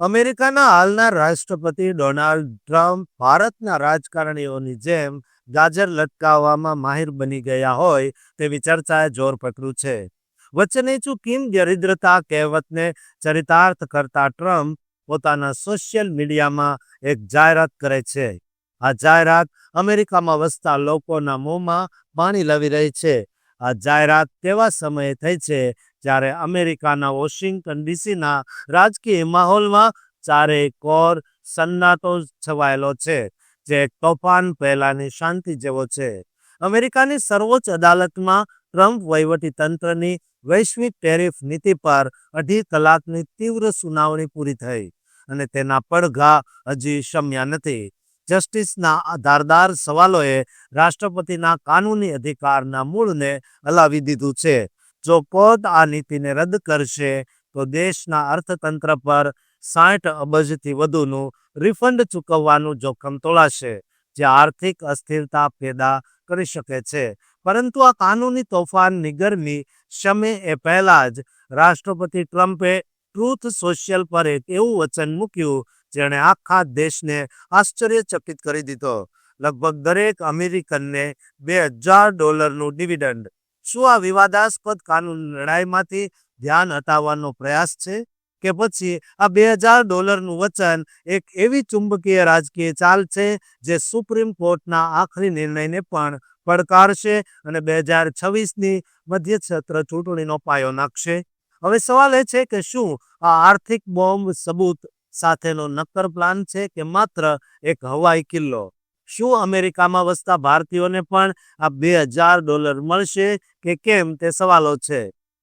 અમેરિકાના હાલના રાષ્ટ્રપતિ ડોનાલ્ડ ટ્રમ્પ ભારતના રાજકારણીઓની જેમ ગાજર લટકાવવામાં માહિર બની ગયા હોય તેવી ચર્ચાએ જોર પકડ્યું છે. વચ્ચે નીચું કિમ દરિદ્રતા કહેવતને ચરિતાર્થ કરતા ટ્રમ્પ પોતાના સોશિયલ મીડિયામાં એક જાહેરાત કરે છે. આ જાહેરાત અમેરિકામાં વસતા લોકોના મોંમાં પાણી લાવી રહી છે. આ જાહેરાત તેવા સમયે થઈ છે જ્યારે અમેરિકાના વોશિંગ્ટન ડીસીના રાજકીય માહોલમાં ચારેય કોર સન્નાટો છવાયેલો છે, જે તોફાન પહેલાની શાંતિ જેવો છે. અમેરિકાની સર્વોચ્ચ અદાલતમાં ટ્રમ્પ વહીવટી તંત્રની વૈશ્વિક ટેરિફ નીતિ પર અઢી કલાકની તીવ્ર સુનાવણી પૂરી થઈ અને તેના પડઘા હજી શમ્યા નથી. જસ્ટિસના આધારદાર ધારદાર સવાલોએ રાષ્ટ્રપતિના કાનૂની અધિકારના મૂળને હલાવી દીધું છે. જો પોત આ નીતિને રદ કરશે, તો દેશના અર્થતંત્ર પર સાઠ અબજથી વધુનું રિફંડ ચૂકવવાનું જોખમ તોળાશે જે આર્થિક અસ્થિરતા પેદા કરી શકે છે. પરંતુ આ કાનૂની તોફાનની ગરમી શમે એ પહેલા જ રાષ્ટ્રપતિ ટ્રમ્પે ટ્રુથ સોશિયલ પર એક એવું વચન મૂક્યું, જેણે આખા દેશને આશ્ચર્યચકિત કરી દીધો. લગભગ દરેક અમેરિકનને બે હજાર ડોલરનું ડિવિડન્ડ શું આ વિવાદાસ્પદ કાનૂન લડાઈમાંથી ધ્યાન હટાવવાનો પ્રયાસ છે? કે પછી આ બે હજાર ડોલરનું વચન એક એવી ચુંબકીય રાજકીય ચાલ છે જે સુપ્રીમ કોર્ટના આખરી નિર્ણયને પણ પડકારશે અને બે હજાર છવ્વીસની મધ્યક્ષેત્ર ચૂંટણીનો પાયો નાખશે? હવે સવાલ એ છે કે શું આ આર્થિક બોમ્બ સબૂત સાથેનો નક્કર પ્લાન છે કે માત્ર એક હવાઈ કિલ્લો? શું અમેરિકામાં વસતા ભારતીયોને પણ આ બે હજાર ડોલર મળશે કે કેમ તે સવાલો છે.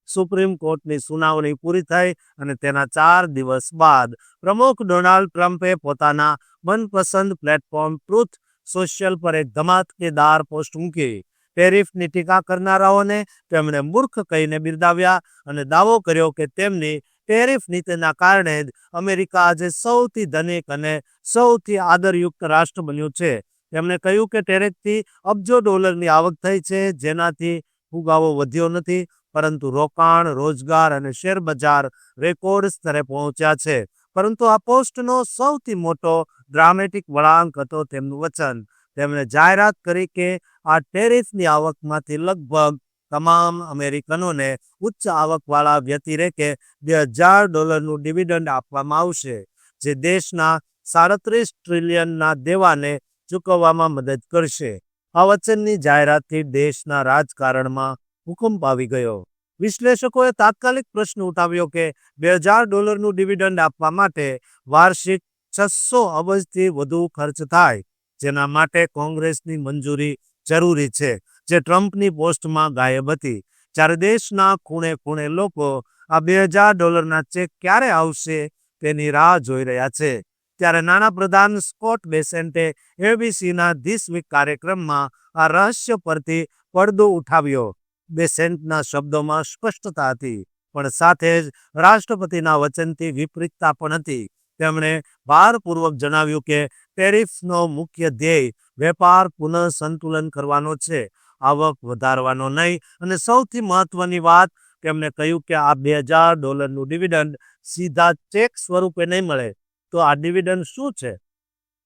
સુપ્રીમ કોર્ટની સુનાવણી પૂરી થઈ અને તેના ચાર દિવસ બાદ પ્રમુખ ડોનાલ્ડ ટ્રમ્પે પોતાના મનપસંદ પ્લેટફોર્મ ટ્રુથ સોશિયલ પર એક ધમાકેદાર પોસ્ટ મૂકી. ટેરિફની ટીકા કરનારાઓને તેમણે મૂર્ખ કહીને બિરદાવ્યા અને દાવો કર્યો કે તેમની ટેરિફ નીતિના કારણે જ અમેરિકા આજે સૌથી ધનિક અને સૌથી આદરયુક્ત રાષ્ટ્ર બન્યું છે. તેમણે કહ્યું કે ટેરિફથી અબજો ડોલરની આવક થઈ છે, જેનાથી ફુગાવો વધ્યો નથી, પરંતુ રોકાણ, રોજગાર અને શેર બજાર રેકોર્ડ સ્તરે પહોંચ્યા છે. પરંતુ આ પોસ્ટનો સૌથી મોટો ડ્રામેટિક વળાંક હતો તેમનું વચન. તેમણે જાહેરાત કરી કે આ ટેરિફની આવકમાંથી લગભગ તમામ અમેરિકનોને ઉચ્ચ આવકવાળા વ્યતિરેકે બે હજાર ડોલરનું ડિવિડન્ડ આપવામાં આવશે, જે દેશના સાડત્રીસ ટ્રિલિયનના દેવાને ચૂકવવામાં મદદ કરશે. આ વચનની જાહેરાતથી દેશના રાજકારણમાં ભૂકંપ આવી ગયો. વિશ્લેષકોએ તાત્કાલિક પ્રશ્ન ઉઠાવ્યો કે બે હજાર ડોલરનું ડિવિડન્ડ આપવા માટે વાર્ષિક છસો અબજથી વધુ ખર્ચ થાય, જેના માટે કોંગ્રેસની મંજૂરી જરૂરી છે, જે ટ્રમ્પની પોસ્ટમાં ગાયબ હતી. જ્યારે દેશના ખૂણે ખૂણે લોકો આ બે હજાર ડોલરના ચેક ક્યારે આવશે તેની રાહ જોઈ રહ્યા છે. ત્યારે નાના પ્રધાન સ્કોટ બેસેન્ટે એબીસીના ધીસ વીક કાર્યક્રમમાં આ રહસ્ય પરથી પડદો ઉઠાવ્યો. બેસેન્ટના શબ્દોમાં સ્પષ્ટતા હતી, પણ સાથે જ રાષ્ટ્રપતિના વચનથી વિપરીતતા પણ હતી. તેમણે ભારપૂર્વક જણાવ્યું કે ટેરિફનો મુખ્ય ધ્યેય વેપાર પુનઃ સંતુલન કરવાનો છે, આવક વધારવાનો નહીં, અને સૌથી મહત્વની વાત, તેમણે કહ્યું કે આ બે હજાર ડોલરનું ડિવિડન્ડ સીધા ચેક સ્વરૂપે નહીં મળે. તો આ ડિવિડન્ડ શું છે?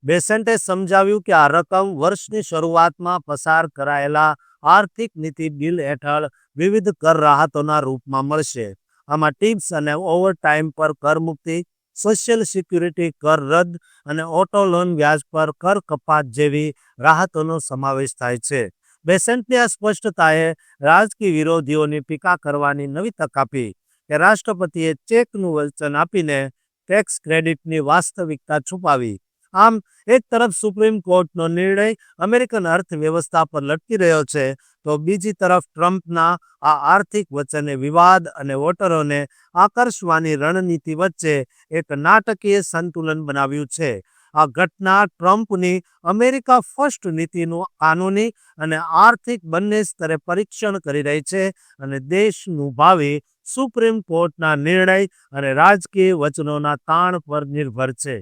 બેસેન્ટે સમજાવ્યું કે આ રકમ વર્ષની શરૂઆતમાં પસાર કરાયેલા આર્થિક નીતિ બિલ હેઠળ વિવિધ કર રાહતોના રૂપમાં મળશે. આમાં ટીપ્સ અને ઓવરટાઈમ પર કર સોશિયલ સિક્યુરિટી કર રદ અને ઓટો લોન વ્યાજ પર કર કપાત જેવી રાહતોનો સમાવેશ થાય છે. બેસેન્ટની આ સ્પષ્ટતાએ રાજકીય વિરોધીઓની ટીકા કરવાની નવી તક આપી કે રાષ્ટ્રપતિએ ચેકનું વચન આપીને ટેક્સ ક્રેડિટની વાસ્તવિકતા છુપાવી. આમ, એક તરફ સુપ્રીમ કોર્ટનો નિર્ણય અમેરિકન અર્થવ્યવસ્થા પર લટકી રહ્યો છે, તો બીજી તરફ ટ્રમ્પના આ આર્થિક વચને વિવાદ અને વોટરોને આકર્ષવાની રણનીતિ વચ્ચે એક નાટકીય સંતુલન બનાવ્યું છે. આ ઘટના ટ્રમ્પની અમેરિકા ફર્સ્ટ નીતિનું કાનૂની અને આર્થિક બંને સ્તરે પરીક્ષણ કરી રહી છે અને દેશનું ભાવિ સુપ્રીમ કોર્ટના નિર્ણય અને રાજકીય વચનોના તાણ પર નિર્ભર છે.